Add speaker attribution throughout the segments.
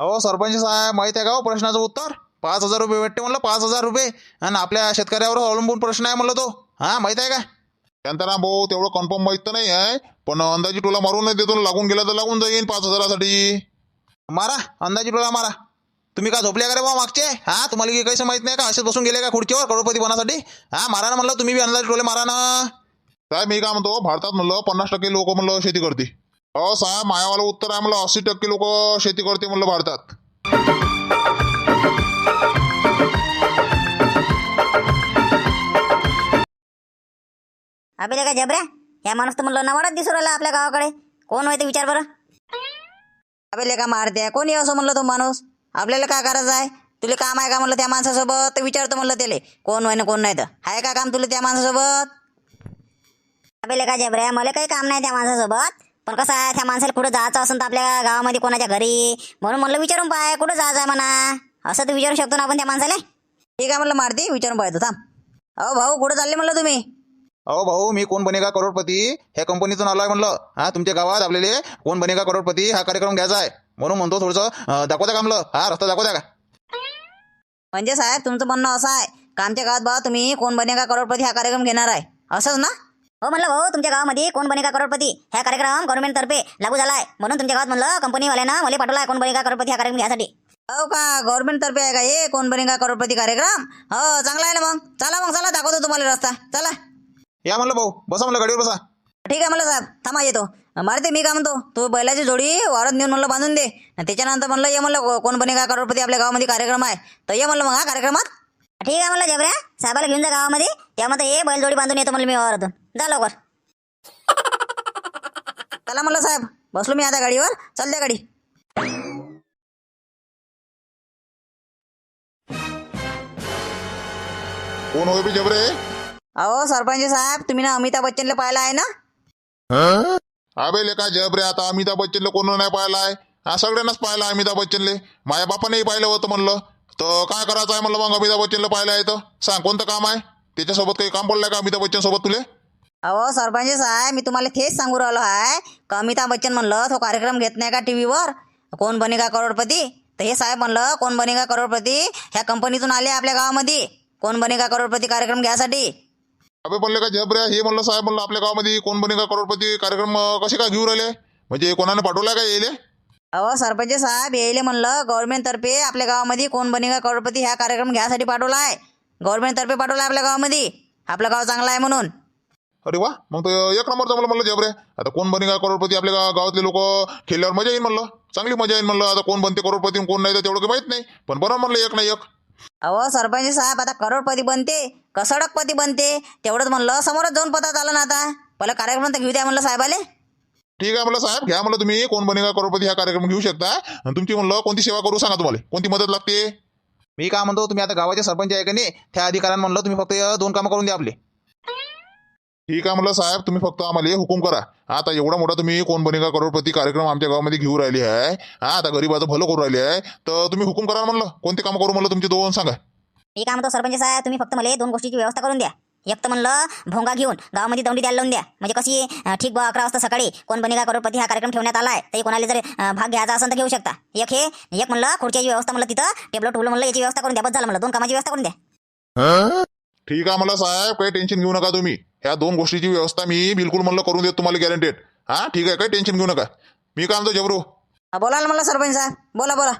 Speaker 1: अहो सरपंच साहेब माहिती आहे का हो प्रश्नाचं उत्तर? पाच हजार रुपये भेटते म्हणलं पाच हजार रुपये. आणि आपल्या शेतकऱ्यावर अवलंबून प्रश्न आहे म्हणलं तो. हा माहिती आहे का?
Speaker 2: शांताराम भाऊ तेवढं कन्फर्म माहीत तर नाही आहे पण अंदाजी टोला मारून नाही देतो लागून गेला तर लागून जाईन पाच हजारासाठी.
Speaker 1: मारा अंदाजी टोला मारा. तुम्ही का झोपल्या का रे बा मागचे? हा तुम्हाला की काहीच माहीत नाही का? असेच बसून गेले का खुर्चीवर करोडपती बनासाठी? हा मारा ना म्हणलं तुम्ही बी अंदाजी टोले मारा ना.
Speaker 2: साहेब मी काय म्हणतो भारतात म्हणलं पन्नास टक्के लोक म्हणलं शेती करते हो साहेब मायावाला उत्तर आहे म्हणलं अस्सी टक्के लोक शेती करते म्हणलं भारतात.
Speaker 3: अबे का जबऱ्या या माणूस तर म्हणलं नवाडाच दिसू राहिला आपल्या गावाकडे. कोण होय ते विचार बरं. अबे का मारते कोणी असं म्हणलं तो माणूस? आपल्याला काय करायचं आहे? तुला काम आहे का म्हणलं त्या माणसासोबत? तर विचारतो म्हणलं त्याला. कोण होय ना कोण नाही तर. आहे का काम तुला त्या माणसासोबत? अबे का जबऱ्या मला काही काम नाही त्या माणसासोबत. पण कसं आहे त्या माणसाला कुठं जायचं असेल तर आपल्या गावामध्ये कोणाच्या घरी? म्हणून म्हणलं विचारून पाय कुठं जायचं आहे म्हणा? असं तर विचारू शकतो ना आपण त्या माणसाला? ठीक आहे म्हणलं मारती विचारून पाहतो थांब. अहो भाऊ कुठं चालले म्हणलं तुम्ही?
Speaker 1: अहो भाऊ मी कोण बनेगा करोडपती? ह्या कंपनीतून आलोय म्हणलं. हा तुमच्या गावात आपल्याला कोण बनेगा करोडपती? हा कार्यक्रम घ्यायचा आहे. म्हणून म्हणतो थोडंसं दाखवता का म्हणलं? हा रस्ता दाखवता का?
Speaker 3: म्हणजे साहेब तुमचं म्हणणं असं आहे. का आमच्या गावात भाऊ तुम्ही कोण बनेगा करोडपती हा कार्यक्रम घेणार आहे? असंच ना? हो म्हणलं भाऊ तुमच्या गावामध्ये कोण बनेगा करोडपती? हा कार्यक्रम गव्हर्नमेंट तर्फे लागू झाला आहे म्हणून तुमच्या गावात म्हणलं कंपनीवाल्यांना मला पाठवला आहे कोण बनेगा करोडपती हा कार्यक्रम घ्यासाठी. हो का? गव्हर्नमेंट तर्फे आहे का हे? कोण बनेगा करोडपती कार्यक्रम? हो चांगला आहे ना मग. चला मग चला दाखवतो तुम्हाला रस्ता. चला.
Speaker 1: या म्हणलं भाऊ बसा म्हणलं गाडीवर बसा.
Speaker 3: ठीक आहे म्हणलं साहेब. थांबा येतो. मारते मी काय म्हणतो? तू बैलाची जोडी वावरात नेऊन म्हणलं बांधून दे. त्याच्यानंतर म्हणलं ये म्हणलं को- कोण बनेगा करोडपती? आपल्या गावामध्ये कार्यक्रम आहे. तर ये म्हणलं मग हा कार्यक्रमात. ठीक आहे म्हणलं जबऱ्या साहेबाला घेऊन जा गावामध्ये. त्यामध्ये ये बैलजोडी बांधून येतो म्हणलं मी वावरातून. जा लवकर. चला म्हणलं साहेब बसलो मी आता गाडीवर चल द्या गाडी.
Speaker 2: कोण होय बे जबरे
Speaker 3: अहो सरपंच साहेब तुम्ही ना अमिताभ बच्चनला पाहिला आहे ना?
Speaker 2: अबे लेका जबरे आता अमिताभ बच्चनला कोण नाही पाहिलाय हा सगळ्यांनाच पाहिला अमिताभ बच्चनले. माझ्या बापानेही पाहिलं होतं म्हणलं. तर काय करायचं आहे म्हणलं मग अमिताभ बच्चनला पाहिलं आहे तर? सांग कोणतं काम आहे? त्याच्यासोबत काही काम पडलंय का अमिताभ बच्चन सोबत तुले?
Speaker 3: अहो सरपंच साहेब मी तुम्हाला तेच सांगू राहिलो आहे. का अमिताभ बच्चन म्हणलं तो कार्यक्रम घेत नाही का टी व्हीवर कोण बनेगा करोडपती? तर हे साहेब म्हणलं कोण बनेगा करोडपती? ह्या कंपनीतून आले आपल्या गावामध्ये. कोण बनेगा करोडपती कार्यक्रम घ्यासाठी?
Speaker 2: अबे म्हणले का जबऱ्या हे म्हणलं साहेब म्हणलं आपल्या गावामध्ये कोण बनेगा करोडपती कार्यक्रम कसे काय घेऊन राहिले? म्हणजे कोणाने पाठवलाय का येले
Speaker 3: अहो सरपंच साहेब यायले म्हणलं गव्हर्नमेंट तर्फे आपल्या गावामध्ये कोण बनेगा करोडपती ह्या कार्यक्रम घ्यासाठी पाठवला आहे गव्हर्नमेंट तर्फे पाठवला आहे आपल्या गावामध्ये. आपलं गाव चांगलं आहे म्हणून.
Speaker 2: अरे वा मग तर एक नंबर जमलं म्हणलं जबरे आता कोण बनेगा करोडपती? आपल्या गा- गावातले लोक खेळल्यावर मजा येईल म्हणलं. चांगली मजा येईल म्हणलं. आता कोण बनते करोडपती आणि कोण नाही तर तेवढं काही माहीत नाही. पण बरं म्हणलं एक ना एक.
Speaker 3: अहो सरपंच साहेब आता करोडपती बनते का सडकपती बनते? तेवढंच म्हणलं समोरच जाऊन पता झालं ना आता. पहिला कार्यक्रम तर घेऊ द्या म्हणलं साहेबाले.
Speaker 2: ठीक आहे म्हणलं साहेब घ्या म्हणलं तुम्ही कोण बनेगा करोडपती हा कार्यक्रम घेऊ शकता. आणि तुमची म्हणलं कोणती सेवा करू सांगा तुम्हाला. कोणती मदत लागते?
Speaker 1: मी काय म्हणतो तुम्ही आता गावाचे सरपंच आहे का नाही त्या अधिकाऱ्यांना म्हणलं तुम्ही फक्त अं, दोन कामं करून द्या आपले.
Speaker 2: ठीक आहे म्हणलं साहेब तुम्ही फक्त आम्हाला हे हुकूम करा. आता एवढा मोठा तुम्ही कोण बनेगा करोडपती कार्यक्रम आमच्या गावामध्ये घेऊन राहिली आहे? हा आता गरीबाचं भलं करू राहिले आहे. तर तुम्ही हुकूम करा म्हणलं कोणते कामं करू म्हणलं तुमचे दोन सांगा.
Speaker 3: मी काय म्हणतो सरपंच साहेब तुम्ही फक्त मला दोन गोष्टीची व्यवस्था करून द्या. एक तर म्हणलं भोंगा घेऊन गावामध्ये दौंडी द्यायला लावून द्या. म्हणजे कशी ठीक बा अकरा वाजता सकाळी कोण बनेगा करोडपती हा कार्यक्रम ठेवण्यात आला आहे तरी कोणाला जर भाग घ्यायचा असेल तर घेऊ शकता. एक हे एक म्हणलं खुर्च्याची व्यवस्था म्हणलं तिथं टेबल टुबल म्हणलं याची व्यवस्था करून द्या. बस झालं म्हणलं. दोन कामाची व्यवस्था करून द्या.
Speaker 2: ठीक आहे म्हणलं साहेब काही टेन्शन घेऊ नका तुम्ही. ह्या दोन गोष्टीची व्यवस्था मी बिलकुल म्हणलं करून देतो तुम्हाला गॅरंटेड हा ठीक आहे काही टेन्शन घेऊ नका. मी काय म्हणतो जबरू?
Speaker 3: बोला ना म्हणलं सरपंच साहेब. बोला बोला.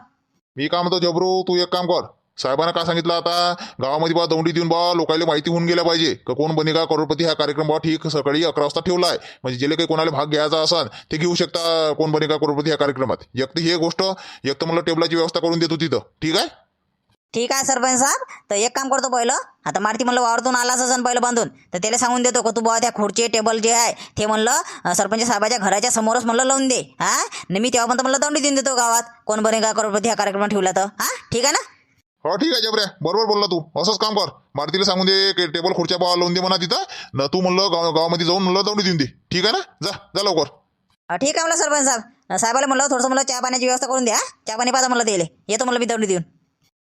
Speaker 2: मी काय म्हणतो जबरू तू एक काम कर. साहेबांना काय सांगितलं आता? गावामध्ये बा दौंडी देऊन बा लोकांना माहिती होऊन गेल्या पाहिजे. का कोण बनेगा करोडपती हा कार्यक्रम बा ठीक सकाळी अकरा वाजता ठेवला आहे म्हणजे जे काही कोणाला भाग घ्यायचा असाल ते घेऊ शकता कोण बनेगा करोडपती ह्या कार्यक्रमात. एक तर ही गोष्ट एक तर मला टेबलाची व्यवस्था करून देतो तिथं. ठीक आहे?
Speaker 3: ठीक आहे सरपंच साहेब. तर एक काम करतो पहिलं. आता मारती म्हणलं वावरतून आलाच असेल पहिलं बांधून. तर त्याला सांगून देतो का तू बुवा त्या खुर्ची टेबल जे आहे ते म्हणलं अं, सरपंच साहेबाच्या घराच्या समोरच म्हणलं लावून दे. हा? न मी तेव्हा पण म्हणलं दंडी देऊन देतो गावात. कोण बनेगा करोडपती हा कार्यक्रम ठेवला तर. हा? ठीक आहे ना?
Speaker 2: हो ठीक आहे जबऱ्या. बरोबर बोलला तू. असंच काम कर. मारुतीला सांगून दे की टेबल खुर्च्या बा लावून दे म्हणा तिथं. न तू म्हणलं गाव गावामध्ये जाऊन म्हणलं दौंडी देऊन दे. ठीक आहे ना? जा जा लवकर.
Speaker 3: ठीक आहे म्हणलं सरपंच साहेब. साहेबाला म्हणलं थोडंसं म्हणलं चहा पाण्याची व्यवस्था करून द्या चहा पाणी पाजा म्हणलं दिले येतो म्हणलं मी दंडी देऊन.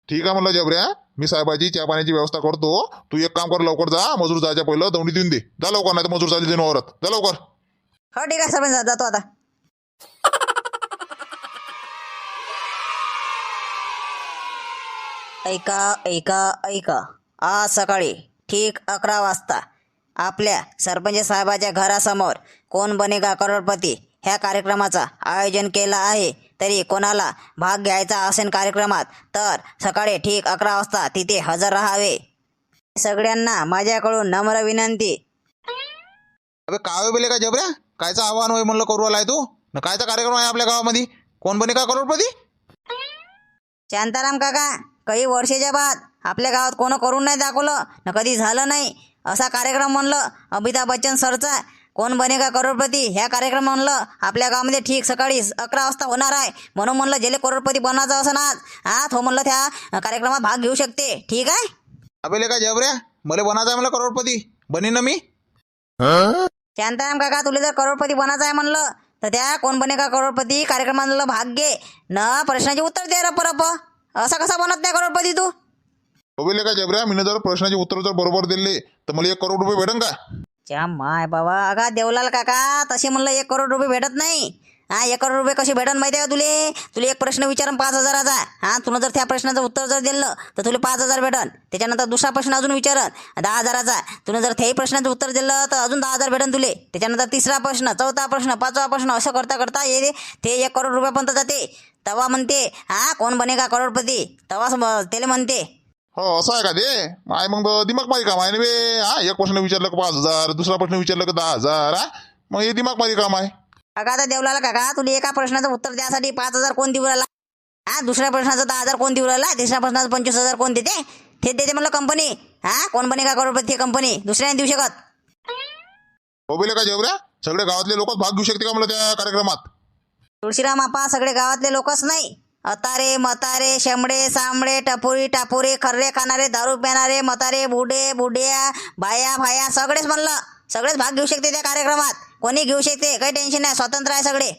Speaker 2: ठीक आहे म्हणलं जबऱ्या? मी साहेबाची चहा पाण्याची व्यवस्था करतो. तू एक काम कर लवकर जा. मजूर जायच्या पहिलं दोन्ही देऊन दे. जा लवकर नाही तर मजूर चालली देऊन औरत जा लवकर.
Speaker 3: हो ठीक आहे सरपंच साहेब जातो आता. ऐका ऐका ऐका. आज सकाळी ठीक अकरा वाजता आपल्या सरपंच साहेबाच्या घरासमोर कोण बनेगा करोडपती ह्या कार्यक्रमाचा आयोजन केलं आहे. तरी कोणाला भाग घ्यायचा असेल कार्यक्रमात तर सकाळी ठीक अकरा वाजता तिथे हजर राहावे. सगळ्यांना माझ्याकडून नम्र विनंती.
Speaker 2: अबे काय बेले का जबऱ्या? कायचं आव्हान होय म्हणलं करू आलाय तू? न कायचा कार्यक्रम आहे आपल्या गावामध्ये? कोण बने का करोडपती?
Speaker 3: शांताराम काका काही वर्षाच्या बाद आपल्या गावात कोण करून नाही दाखवलं न कधी झालं नाही असा कार्यक्रम म्हणलं अमिताभ बच्चन सरचा. कोण बनेगा करोडपती? ह्या कार्यक्रम म्हणलं आपल्या गावामध्ये ठीक सकाळी अकरा वाजता होणार आहे. म्हणून म्हणलं ज्याला करोडपती बनायचं असं आज हा तो म्हणलं त्या कार्यक्रमात भाग घेऊ शकते. ठीक आहे?
Speaker 2: अबेले का जबऱ्या मला बनायचं आहे मला करोडपती. बनीन ना मी?
Speaker 3: शांताराम काका तुला जर करोडपती बनायचं आहे म्हणलं तर त्या कोण बनेगा करोडपती कार्यक्रमात म्हणलं भाग घे. न प्रश्नाचे उत्तर दे रप रप. असा कसा बनत नाही करोडपती तू?
Speaker 4: बघले का जबऱ्या मी जर प्रश्नाचे उत्तर जर बरोबर दिले तर मला एक करोड रुपये भेटेन का?
Speaker 3: च्या माय बाबा. अगा देवलाल काका तसे म्हणलं एक करोड रुपये भेटत नाही. हा एक करोड रुपये कसे भेटन माहिती आहे का तुले? तुला एक प्रश्न विचारन पाच हजाराचा हा तुला जर त्या प्रश्नाचं उत्तर जर दिलं तर तुला पाच हजार भेटन. त्याच्यानंतर दुसरा प्रश्न अजून विचारन दहा हजाराचा. तुला जर त्याही प्रश्नाचं उत्तर दिलं तर अजून दहा हजार भेटन तुले. त्याच्यानंतर तिसरा प्रश्न चौथा प्रश्न पाचवा प्रश्न असं करता करता हे ते एक करोड रुपयापर्यंत जाते. तवा म्हणते हा कोण बनेगा करोडपती? तवा त्याला म्हणते
Speaker 4: हो असं आहे का ते? माय मग दिमाग मारी काम आहे ना बे. हा एक प्रश्न विचारलं का पाच हजार? दुसरा प्रश्न विचारलं का दहा हजार? हा? मग हे दिमाग मारी काम आहे
Speaker 3: काका आता देवलाला काका तुला एका प्रश्नाचं उत्तर द्यासाठी पाच हजार कोण देऊ राहिला? हा दुसऱ्या प्रश्नाचं दहा हजार कोण देऊ राहिला? तिसऱ्या प्रश्नाचं पंचवीस हजार कोण देते? ते देते म्हणलं कंपनी हा कोण बने का करोडपती कंपनी दुसऱ्याने देऊ शकत.
Speaker 4: बघले का जबऱ्या सगळ्या गावातले लोक भाग घेऊ शकते का मला त्या कार्यक्रमात?
Speaker 3: तुळशीराम आपा सगळे गावातले लोकच नाही. अतारे मतारे शेंबडे सामडे टपुरी टापुरी खर्रे खाणारे दारू पिणारे मतारे बुडे बुड्या बाया भाया सगळेच म्हणलं. सगळेच भाग घेऊ शकते त्या कार्यक्रमात. कोणी घेऊ शकते? काही टेन्शन नाही. स्वतंत्र आहे सगळे.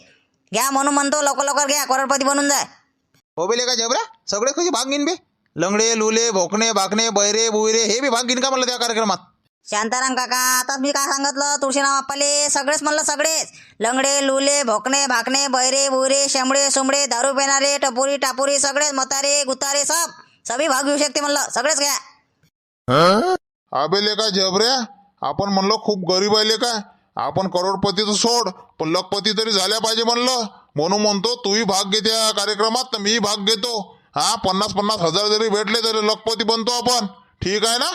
Speaker 3: घ्या म्हणून म्हणतो लवकर लवकर घ्या. करोडपती बनून जाय.
Speaker 2: हो बेले का जबरा? सगळे कशी भाग घेईन बे? लंगडे लुले भोकणे भाकणे बैरे बुईरे हे बी भाग घेईन का म्हणलं त्या कार्यक्रमात?
Speaker 3: शांताराम काका आता मी काय सांगितलं? तुळशीराम आप्पाले सगळेच म्हणलं सगळेच. लंगडे लुले भोकणे भाकणे बैरे बुरे शेंबडे सुमडे दारू पिणारे टपोरी टापोरी सगळेच मतारे गुतारे सब. सभी भाग घेऊ शकते म्हणलं. सगळेच घ्या.
Speaker 4: आबेले का जबऱ्या आपण म्हणलो खूप गरीब आहे का आपण करोडपतीचं सोड पण लखपती तरी झाल्या पाहिजे म्हणलं. म्हणून म्हणतो तूही भाग घे त्या कार्यक्रमात तर मीही भाग घेतो. हा पन्नास पन्नास हजार जरी भेटले तरी लखपती बनतो आपण. ठीक आहे ना?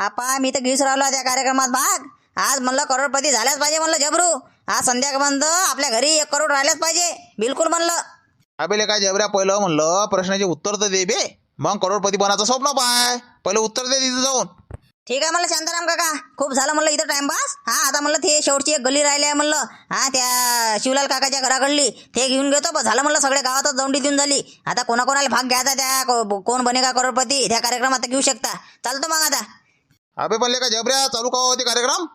Speaker 3: आपा मी तर घेऊच राहिलो त्या कार्यक्रमात भाग. आज म्हणलं करोडपती झाल्याच पाहिजे म्हणलं जबरू. आज संध्याकाळपर्यंत आपल्या घरी एक करोड राहिल्याच पाहिजे. बिलकुल म्हणलं.
Speaker 2: अबेले काय जबऱ्या पहिलं म्हणलं प्रश्नाचे उत्तर तर दे बे. मग करोडपती बनायचं स्वप्न पाय. पहिलं उत्तर दे तिथे जाऊन.
Speaker 3: ठीक आहे म्हणलं शांताराम काका. खूप झालं म्हणलं इथं टाइमपास हा आता म्हणलं ते शेवटची एक गली राहिली आहे म्हणलं. हा त्या शिवलाल काकाच्या घराकडली. ते घेऊन घेतो. बस झालं म्हणलं सगळ्या गावातच दौंडी देऊन झाली. आता कोणाकोणाला भाग घ्यायचा त्या को- कोण बनेगा करोडपती? त्या कार्यक्रमात घेऊ शकता. चालतो मग आता.
Speaker 2: अबे म्हणले का जबऱ्या चालू का होते कार्यक्रम?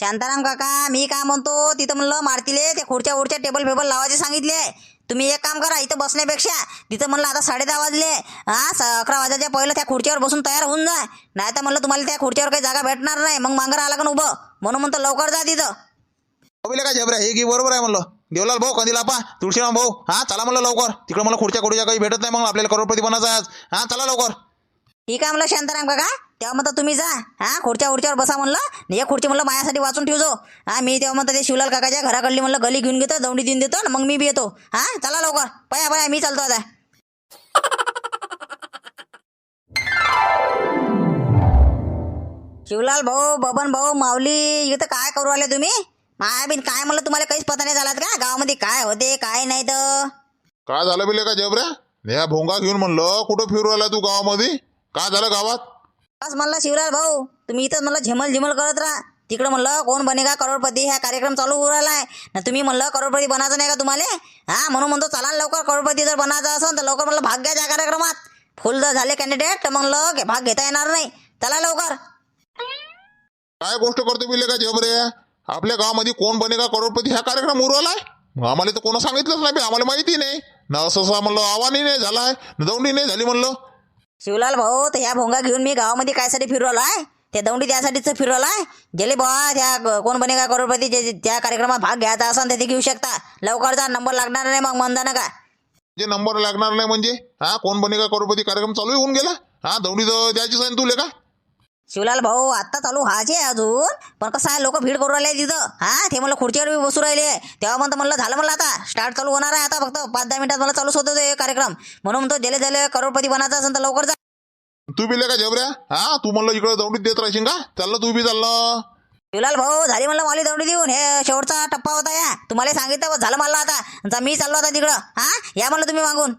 Speaker 3: शांताराम काका मी काय म्हणतो तिथं म्हणलं मारतीले ते खुर्च्या उडच्या टेबल फेबल लावायचे सांगितले. तुम्ही एक काम करा इथं बसण्यापेक्षा तिथं म्हणलं आता साडे दहा वाजले. हा स- अकरा वाजायच्या पहिलं त्या खुर्चीवर बसून तयार होऊन जा. नाही तर म्हणलं तुम्हाला त्या खुर्चीवर काही जागा भेटणार नाही. मग मांगर आला का उभं. म्हणून म्हणतो लवकर जा तिथं.
Speaker 2: अबेले का जबऱ्या? हे की बरोबर आहे म्हणलं. देवलाल भाऊ कंदील आपा तुळशीराम भाऊ. हा चला म्हणलं लवकर. तिकडे मला खुर्च्या खुर्च्या काही भेटत नाही मग आपल्याला करोडपती बनायचं आहे आज. हा चला लवकर.
Speaker 3: ठीक आहे म्हणलं शांताराम काका? तेव्हा म्हणतं तुम्ही जा. हा खुर्च्या उडच्यावर बसा म्हणलं. हे एक खुर्ची म्हणलं माझ्यासाठी वाचून ठेवजो. हा मी तेव्हा म्हणतं ते शिवलाल काकाच्या घराकडली म्हणलं गली घेऊन घेतो दौंडी देऊन देतो आणि मग मी बी येतो. हा चला लवकर. पया पया मी चालतो आता. शिवलाल भाऊ बबन भाऊ माऊली इथं काय करू आले तुम्ही? मायाबीन बिन काय म्हणलं तुम्हाला काहीच पता नाही झालात का? गावामध्ये काय होते काय नाही तर?
Speaker 4: काय झालं बिले का जबऱ्या ह्या भोंगा घेऊन म्हणलं कुठं फिरू आला तू गावामध्ये? काय झालं गावात?
Speaker 3: बस म्हणलं शिवलाल भाऊ तुम्ही इथं म्हणलं झिमल झिमल करत राहा. तिकडं म्हणलं कोण बनेगा करोडपती? हा कार्यक्रम चालू होऊ राहिलाय. ना तुम्ही म्हणलं करोडपती बनायचं नाही का तुम्हाला? हा म्हणून म्हणतो चला ना लवकर करोडपती जर बनायचं असेल तर लवकर म्हणलं भाग घ्या त्या कार्यक्रमात. फुल जर झाले कॅन्डिडेट तर म्हणलं घे- भाग घेता येणार नाही. चला लवकर.
Speaker 4: काय गोष्ट करतो बिले का जबऱ्या आपल्या गावामध्ये कोण बनेगा करोडपती? हा कार्यक्रम उरवलाय आम्हाला तर कोणा सांगितलंच नाही बे, आम्हाला माहिती नाही. ना असं असं म्हणलं आव्हानही नाही झालाय न दौंडी नाही झाली म्हणलं.
Speaker 3: शिवलाल भाऊ तर ह्या भोंगा घेऊन मी गावामध्ये कायसाठी आहे? त्या दौंडी त्यासाठीच फिरवलाय गेले बा त्या ग- कोण बनेगा करोडपती जे त्या कार्यक्रमात भाग घ्यायचा असेल ते घेऊ शकता. लवकरचा नंबर लागणार नाही मग म्हणता ना का?
Speaker 4: जे नंबर लागणार नाही म्हणजे? हा कोण बनेगा करोडपती कार्यक्रम चालू होऊन गेला? हा दौडी द्यायची सांग तुले का?
Speaker 3: शिवलाल भाऊ आत्ता चालू व्हायचे अजून. पण कसं आहे लोक भीड करू राहिले तिथं. हा ते मला खुर्चीवर बी बसू राहिले. तेव्हा म्हणतो म्हणलं झालं म्हणलं आता. स्टार्ट चालू होणार आहे आता फक्त. पाच दहा मिनिटात मला चालूच होतं ते कार्यक्रम. म्हणून म्हणतो जेले जेले करोडपती बनायचं असेल तर लवकर जा.
Speaker 4: तू बिले का जबऱ्या हा तू म्हणलं इकडं दौडीत देत राहशील का? चाललं तू बी चाललं.
Speaker 3: शिवलाल भाऊ झाली म्हणलं मला दौडी देऊन. हे शेवटचा टप्पा होता या. तुम्हाला सांगितलं बस झालं मला आता. जा मी चाललो आता तिकडं. हा या म्हणलं तुम्ही मागून.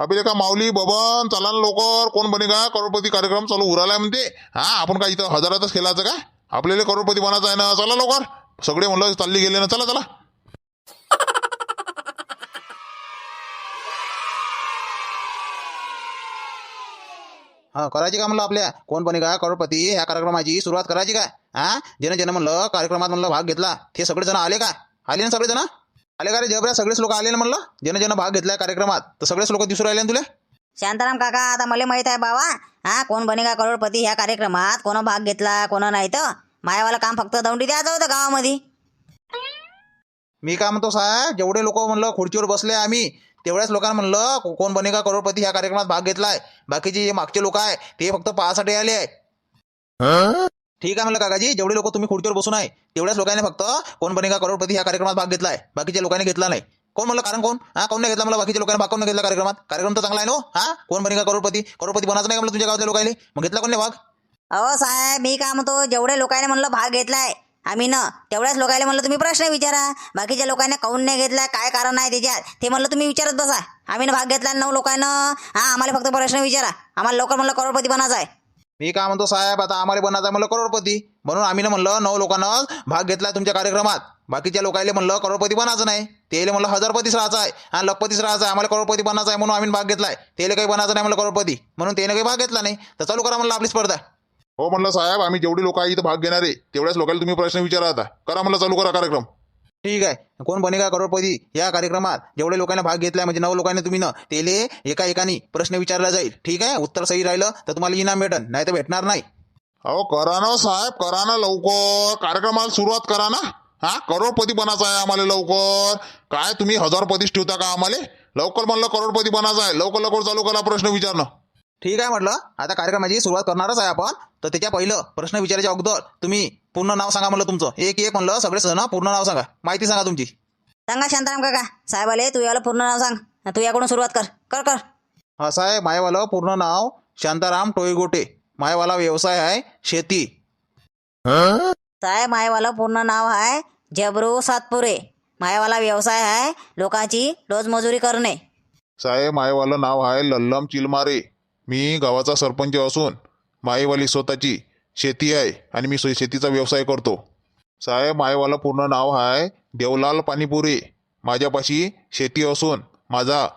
Speaker 4: अभिले का माऊली बबन चला ना लवकर. कोण बनेगा करोडपती कार्यक्रम चालू उरालाय म्हणते. हा आपण काय इथं हजारातच खेळायचं का आपल्याला करोडपती बनायचं आहे ना. चला लवकर. सगळे म्हणलं चालली गेले ना. चला चला.
Speaker 2: हा करायची का म्हणलं आपल्या? कोण बनेगा करोडपती ह्या कार्यक्रमाची सुरुवात करायची का हा ज्यानं ज्यानं म्हणलं कार्यक्रमात म्हणलं भाग घेतला. ते सगळेजण आले का? आले ना सगळेजण? आले का रे जबऱ्या सगळेच लोक आले ना म्हणलं? ज्यानं ज्यानं भाग घेतलाय कार्यक्रमात तर सगळेच लोक दिसून राहिले ना तुला?
Speaker 3: शांताराम काका आता मला माहीत आहे बाबा. हा कोण बनेगा करोडपती ह्या कार्यक्रमात? कोण भाग घेतला कोण नाही तर? मायावाला काम फक्त दौंडी द्यायचं होतं गावामध्ये.
Speaker 2: मी काय म्हणतो साहेब जेवढे लोक म्हणलं खुर्चीवर बसले आम्ही तेवढ्याच लोकांना म्हणलं को- कोण बनेगा करोडपती ह्या कार्यक्रमात भाग घेतलाय. बाकीचे जे मागचे लोक आहे ते फक्त पाहासाठी आले आहे. ठीक आहे म्हणलं काकाजी जेवढे लोक तुम्ही खुर्चीवर बसून आहे तेवढ्याच लोकांनी फक्त कोण बनेगा करोडपती ह्या कार्यक्रमात भाग घेतलाय बाकीच्या लोकांनी घेतला नाही. कोण म्हणलं कारण कोण? हा कोण नाही घेतला मला बाकीच्या लोकांनी भाग कोण घेतला कार्यक्रमात? कार्यक्रम तर चांगला आहे नो हो. हा. कोण बनेगा करोडपती? करोडपती बनायचं नाही म्हणलं तुझ्या गावातल्या लोकांनी? मग घेतला कोण नाही भाग?
Speaker 3: अहो साहेब मी काय म्हणतो जेवढे लोकांनी म्हणलं भाग घेतलाय आम्ही न तेवढ्याच लोकांना म्हणलं तुम्ही प्रश्न विचारा. बाकीच्या लोकांना काऊन नाही घेतला काय कारण आहे त्याच्यात? ते म्हणलं तुम्ही विचारत बसा. आम्ही भाग घेतला नऊ लोकांना हा आम्हाला फक्त प्रश्न विचारा. आम्हाला लवकर म्हणलं करोडपती बनायचं आहे.
Speaker 2: मी काय म्हणतो साहेब आता आम्हाला बनायचं आहे म्हणलं करोडपती. म्हणून आम्ही ना म्हणलं नऊ लोकांना भाग घेतला तुमच्या कार्यक्रमात. बाकीच्या लोकांना म्हणलं करोडपती बनायचं नाही. तेले म्हणलं हजारपतीच राहायचं आहे. आणि लखपतीच राहायचं आहे. आम्हाला करोडपती बनायचं आहे म्हणून आम्ही भाग घेतलाय. तेले काही बनायचं नाही म्हणलं करोडपती. म्हणून त्याने काही भाग घेतला नाही. तर चालू करा म्हणलं आपली स्पर्धा.
Speaker 4: हो म्हणलं साहेब आम्ही जेवढी लोक आहे इथं भाग घेणार आहे तेवढ्याच लोकांना तुम्ही प्रश्न विचारा आता. करा म्हणलं चालू करा कार्यक्रम.
Speaker 2: ठीक आहे. कोण बनेगा करोडपती? या कार्यक्रमात जेवढे लोकांनी भाग घेतलाय म्हणजे नऊ लोकांनी तुम्ही न तेले एका एकानी प्रश्न विचारला जाईल. ठीक आहे? उत्तर सही राहिलं तर तुम्हाला इनाम भेटन नाही तर भेटणार नाही.
Speaker 4: अहो करा ना साहेब करा ना लवकर. कार्यक्रमाला सुरुवात करा ना. हा? करोडपती बनायचं आहे आम्हाला लवकर. काय तुम्ही हजारपतीच ठेवता का आम्हाला? लवकर म्हणलं करोडपती बनायचं आहे. लवकर लवकर चालू करा प्रश्न विचारणं.
Speaker 2: ठीक आहे म्हटलं. आता कार्यक्रमाची सुरुवात करणारच आहे आपण. तर त्याच्या पहिलं प्रश्न विचारायच्या अगोदर तुम्ही पूर्ण नाव सांगा म्हणलं तुमचं. एक एक म्हणलं सगळे जण पूर्ण नाव सांगा. माहिती सांगा तुमची.
Speaker 3: सांगा शांताराम काका. साहेबाले तू याला पूर्ण नाव सांग. तू याकडून सुरुवात कर. कर कर.
Speaker 2: असं आहे मायवालं पूर्ण नाव शांताराम टोईगोटे. मायवाला व्यवसाय आहे शेती.
Speaker 3: साहेब मायवाला पूर्ण नाव आहे जबरू सातपुरे. मायावाला व्यवसाय आहे लोकांची रोजमजुरी करणे.
Speaker 4: साहेब मायवालं नाव आहे लल्लम चिलमारे. मी गावाचा सरपंच असून माईवाली स्वतःची. शेती आहे आणि मी शेतीचा व्यवसाय करतो. साहेब मायवालं पूर्ण नाव आहे देवलाल पाणीपुरे. माझ्यापाशी शेती असून माझा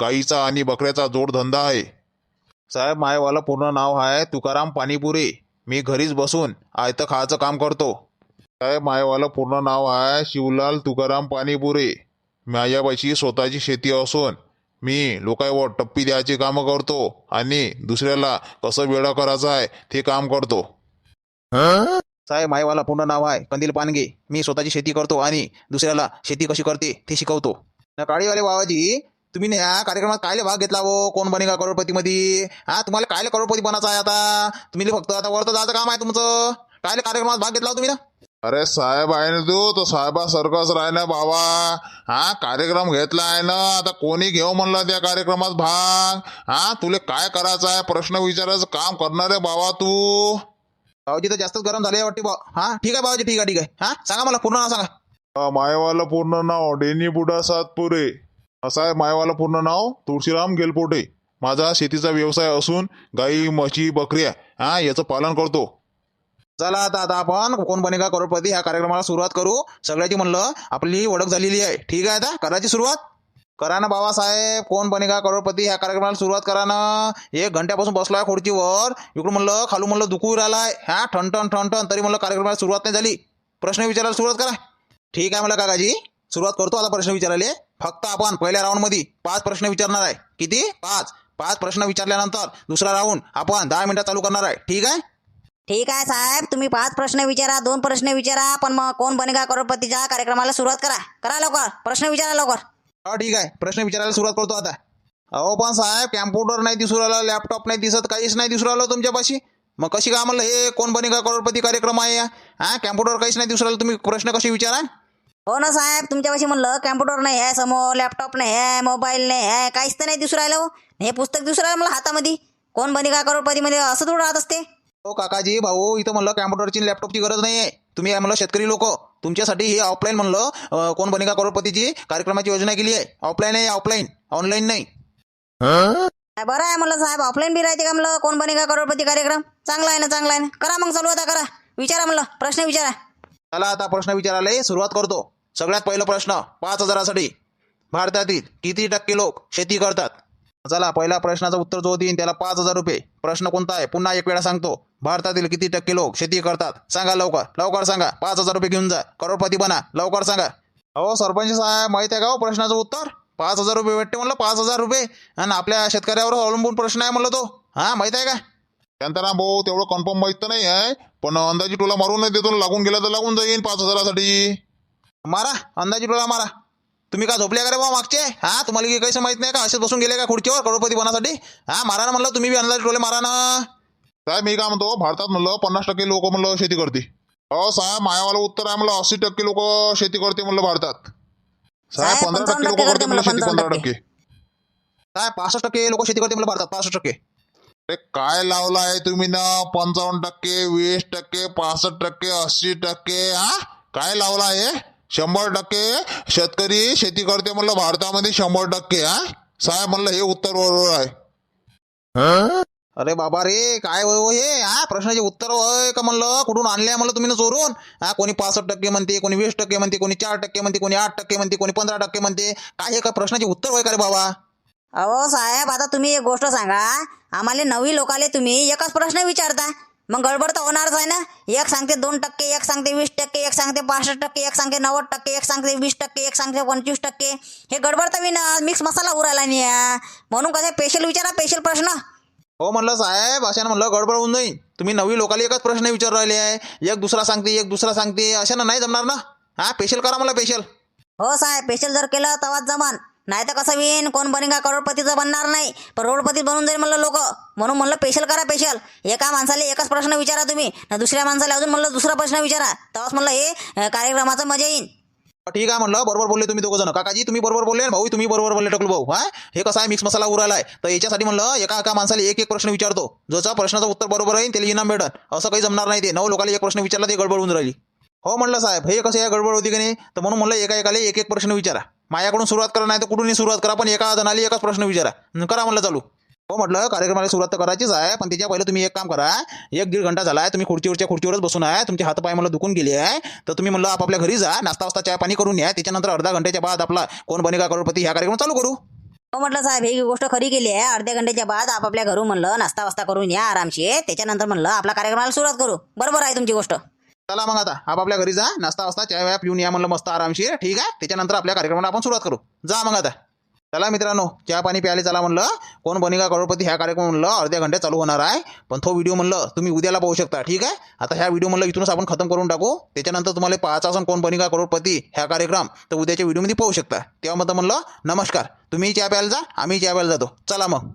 Speaker 4: गाईचा आणि बकऱ्याचा जोडधंदा आहे. साहेब मायवालं पूर्ण नाव आहे तुकाराम पाणीपुरे. मी घरीच बसून आयतं खायचं काम करतो. साहेब मायवालं पूर्ण नाव आहे शिवलाल तुकाराम पाणीपुरे. माझ्यापाशी स्वतःची शेती असून मी लोकांवर टप्पी द्यायची कामं करतो आणि दुसऱ्याला कसं वेळा करायचं आहे ते काम करतो.
Speaker 2: साहेब मायवाला पूर्ण नाव आहे. कंदील पानगे. मी स्वतःची शेती करतो आणि दुसऱ्याला शेती कशी करते ते शिकवतो. ना काळीवाले बाबाजी तुम्ही ना कार्यक्रमात कायले भाग घेतला हो? कोण बनेगा करोडपतीमध्ये? हा तुम्हाला कायले करोडपती बनायचा आहे आता? तुम्ही फक्त आता वरतं जायचं काम आहे तुमचं. कायले कार्यक्रमात भाग घेतला हो तुम्ही ना?
Speaker 4: अरे साहेब आहे ना तू तो साहेबासारखाच राह ना बाबा. हा कार्यक्रम घेतला आहे ना आता कोणी घेऊ म्हणलं त्या कार्यक्रमात भाग? हा तुले काय करायचं आहे? प्रश्न विचारायचं काम करणार आहे बाबा तू.
Speaker 2: बाबाजी तर जास्तच गरम झाले वाटते बा हा? ठीक आहे बाबाजी ठीक आहे ठीक आहे. हा? सांगा मला पूर्ण नाव सांगा.
Speaker 4: मायवाला पूर्ण नाव डेनी बुडा सातपुरे. असं आहे मायवाला पूर्ण नाव तुळशीराम गेलपोटे. माझा शेतीचा व्यवसाय असून गाई म्हशी बकऱ्या हा याचं पालन करतो.
Speaker 2: चला आता आता आपण कोण बनेगा करोडपती ह्या कार्यक्रमाला सुरुवात करू. सगळ्याची म्हणलं आपली ओळख झालेली आहे. ठीक आहे आता? करायची सुरुवात? करा ना बाबासाहेब. कोण बनेगा? करोडपती. ह्या कार्यक्रमाला सुरुवात करा ना. एक घंट्यापासून बसलोय खुर्चीवर. इकडून म्हणलं खालू म्हणलं दुखू राहिलाय. हा ठण ठण ठण ठण तरी म्हणलं कार्यक्रमाला सुरुवात नाही झाली. प्रश्न विचारायला सुरुवात करा. ठीक आहे मला काकाजी. सुरुवात करतो आता प्रश्न विचारायला. फक्त आपण पहिल्या राऊंडमध्ये पाच प्रश्न विचारणार आहे. किती? पाच. पाच प्रश्न विचारल्यानंतर दुसरा राऊंड आपण दहा मिनिटात चालू करणार आहे. ठीक आहे?
Speaker 3: ठीक आहे साहेब. तुम्ही पाच प्रश्न विचारा दोन प्रश्न विचारा पण मग कोण बनेगा करोडपतीच्या कार्यक्रमाला सुरुवात करा. करा लवकर. प्रश्न विचारा लवकर.
Speaker 2: हा ठीक आहे. प्रश्न विचारायला सुरुवात करतो आता. अहो पण साहेब कॅम्प्युटर नाही दिसू राहिला लॅपटॉप नाही दिसत काहीच नाही दिसू राहिलं तुमच्यापाशी. मग कशी काय म्हणलं हे कोण बनेगा करोडपती कार्यक्रम आहे या? हा कॅम्प्युटर काहीच नाही दिसू राहिलं तुम्ही प्रश्न कसे विचारा?
Speaker 3: हो ना साहेब तुमच्यापाशी म्हणलं कॅम्प्युटर नाही आहे समोर लॅपटॉप नाही आहे मोबाईल नाही आहे काहीच तर नाही दिसू राहिलं हो. हे पुस्तक दिसू राहिलं मला हातामध्ये. कोण बनेगा करोडपतीमध्ये असं थोडं राहत असते?
Speaker 2: हो काकाजी भाऊ इथं म्हणलं कॅम्प्युटरची आणि लॅपटॉपची गरज नाही आहे तुम्ही म्हणलं शेतकरी लोक तुमच्यासाठी ही ऑफलाईन म्हणलं कोण बनेगा करोडपतीची कार्यक्रमाची योजना केली आहे? ऑफलाईन आहे ऑफलाईन ऑनलाईन नाही.
Speaker 3: बरं आहे म्हणलं साहेब ऑफलाईन बी राहते का म्हणलं? कोण बनेगा करोडपती कार्यक्रम? चांगला आहे ना चांगला आहे ना. करा मग चालू आता करा. विचारा म्हणलं प्रश्न विचारा.
Speaker 2: चला आता प्रश्न विचारायला सुरुवात करतो. सगळ्यात पहिला प्रश्न पाच हजारासाठी. भारतातील किती टक्के लोक शेती करतात? चला पहिल्या प्रश्नाचं उत्तर जो देईन त्याला पाच हजार रुपये. प्रश्न कोणता आहे? पुन्हा एक वेळा सांगतो. भारतातील किती टक्के लोक शेती करतात? सांगा लवकर. लवकर सांगा. पाच हजार रुपये घेऊन जा. करोडपती बना. लवकर सांगा. अहो सरपंच साहेब माहिती आहे का हो प्रश्नाचं उत्तर? पाच हजार रुपये भेटते म्हणलं पाच हजार रुपये. आणि आपल्या शेतकऱ्यावर अवलंबून प्रश्न आहे म्हणलं तो. हा माहीत आहे का?
Speaker 4: शांताराम भाऊ तेवढं कन्फर्म माहीत तर नाही आहे पण अंदाजी टोला मारून नाही देतो लागून गेला तर लागून जाईन पाच हजारासाठी.
Speaker 2: मारा अंदाजी टोला मारा. तुम्ही का झोपल्या का रे बा मागचे? हा तुम्हाला की काही माहीत नाही का? असेच बसून गेले का खुर्चीवर करोडपती बनासाठी? हा मारा ना म्हणलं तुम्ही बी अंदाजी डोळे मारा ना.
Speaker 4: साहेब मी काय म्हणतो भारतात म्हणलं पन्नास टक्के लोक म्हणलं शेती करते. हो साहेब मायावाला उत्तर आहे म्हणलं अस्सी टक्के लोक शेती करते म्हणलं भारतात. साहेब
Speaker 3: साहेब,
Speaker 4: पंधरा टक्के
Speaker 3: 55%
Speaker 4: लोक करते म्हणलं शेती पंधरा
Speaker 3: टक्के.
Speaker 2: काय पासष्ट टक्के लोक शेती करते म्हणलं भारतात पासष्ट टक्के.
Speaker 4: अरे काय लावलाय तुम्ही ना? पंचावन्न टक्के वीस टक्के पासष्ट टक्के अस्सी टक्के हा? काय लावला आहे शंभर टक्के शेतकरी शेती करते म्हणलं भारतामध्ये शंभर टक्के हा? साहेब म्हणलं हे उत्तर बरोबर आहे.
Speaker 2: अरे बाबा रे काय होय हो हे? हा प्रश्नाचे उत्तर होय का म्हणलं? कुठून आणले म्हणलं तुम्ही ना चोरून? हा कोणी पासष्ट टक्के म्हणते कोणी वीस टक्के म्हणते कोणी चार टक्के म्हणते कोणी आठ टक्के म्हणते कोणी पंधरा टक्के म्हणते. काय हे का प्रश्नाचे उत्तर होय का रे बाबा?
Speaker 3: अहो साहेब आता तुम्ही एक गोष्ट सांगा. आम्हाला नवी लोकाले तुम्ही एकच प्रश्न विचारता. मग गडबड तर होणारच आहे ना. एक सांगते दोन टक्के एक सांगते वीस टक्के एक सांगते पासष्ट टक्के एक सांगते नव्वद टक्के एक सांगते वीस टक्के एक सांगते पंचवीस टक्के. हे गडबड तर विना मिक्स मसाला उरायला नाही. म्हणून कसं स्पेशल विचारा स्पेशल प्रश्न.
Speaker 2: हो म्हणलं साहेब अशानं म्हणलं गडबड होऊन जाईल तुम्ही नवी लोकांना एकच प्रश्न विचारू राहिले आहे. एक दुसरा सांगते एक दुसरा सांगते. अशानं नाही जमणार ना. हा स्पेशल करा मला स्पेशल
Speaker 3: हो साहेब स्पेशल जर केलं तेव्हाच जमान. नाही तर कसं होईन? कोण बनेगा? करोडपतीचं बनणार नाही. पण रोडपती बनून जाईल म्हणलं लोक म्हणून म्हणलं स्पेशल करा स्पेशल एका माणसाला एकच प्रश्न विचारा तुम्ही. ना दुसऱ्या माणसाला अजून म्हणलं दुसरा प्रश्न विचारा. तेव्हाच म्हणलं हे कार्यक्रमाचं मजा येईल
Speaker 2: ठीक आहे म्हणलं. बरोबर बोलले तुम्ही दोघं जण. काकाजी तुम्ही बरोबर बोलले भाऊ तुम्ही बरोबर बोलले टकलू भाऊ. हा? हे कसं आहे? मिक्स मसाला उरायला आहे तर याच्यासाठी म्हणलं एका एका माणसाला एक एक प्रश्न विचारतो. जसा प्रश्नाचं उत्तर बरोबर राहील त्याला इनाम भेटल असं काही जमणार नाही ते. नऊ लोकांना एक प्रश्न विचारला ते गडबड होऊन राहिली. हो म्हणलं साहेब हे कसं या गडबड होती की नाही? तर म्हणून म्हणलं एका एकाला एक एक प्रश्न विचारा. माझ्याकडून सुरुवात करा नाही तर कुठूनही सुरुवात करा पण एका जणाली एकच प्रश्न विचारा. न करा म्हणलं चालू. हो म्हटलं कार्यक्रमाला सुरुवात तर करायचीच आहे पण त्याच्या पहिले तुम्ही एक काम करा एक दीड घंटा झाला आहे तुम्ही खुर्चीवरच्या खुर्चीवरच बसून आहे तुमचे हातपाय मला दुखून गेले आहे तर तुम्ही म्हणलं आपापल्या घरी जा नाश्ता वास्ता चहा पाणी करून या त्याच्यानंतर अर्धा घंट्याच्या बाद आपला कोण बनेगा करोडपती ह्या कार्यक्रम चालू करू.
Speaker 3: हो म्हटलं साहेब ही गोष्ट खरी केली आहे. अर्ध्या घंट्याच्या बाद आपापल्या घरून म्हणलं नाश्ता वास्ता करून या आरामशी त्याच्यानंतर म्हणलं आपला कार्यक्रमाला सुरुवात करू. बरोबर आहे तुमची गोष्ट.
Speaker 2: चला मग आता. आपापल्या घरी जा. नाश्ता वाजता चहा व्या पिऊन या म्हणलं मस्त आरामशीर. ठीक आहे? त्याच्यानंतर आपल्या कार्यक्रमाला आपण सुरुवात करू. जा मग आता. चला मित्रांनो चहा पाणी प्यायला चला म्हणलं. कोण बनेगा करोडपती ह्या कार्यक्रम म्हणलं अर्ध्या घंटे चालू होणार आहे. पण तो व्हिडिओ म्हणलं तुम्ही उद्याला पाहू शकता. ठीक आहे? आता ह्या व्हिडिओ म्हणलं इथूनच आपण खतम करून टाकू. त्याच्यानंतर तुम्हाला पाहायचा असून कोण बनेगा करोडपती ह्या कार्यक्रम तर उद्याच्या व्हिडिओमध्ये पाहू शकता. तेव्हा मग म्हणलं नमस्कार. तुम्ही चहा प्यायला जा आम्ही चहा प्यायला जातो. चला मग.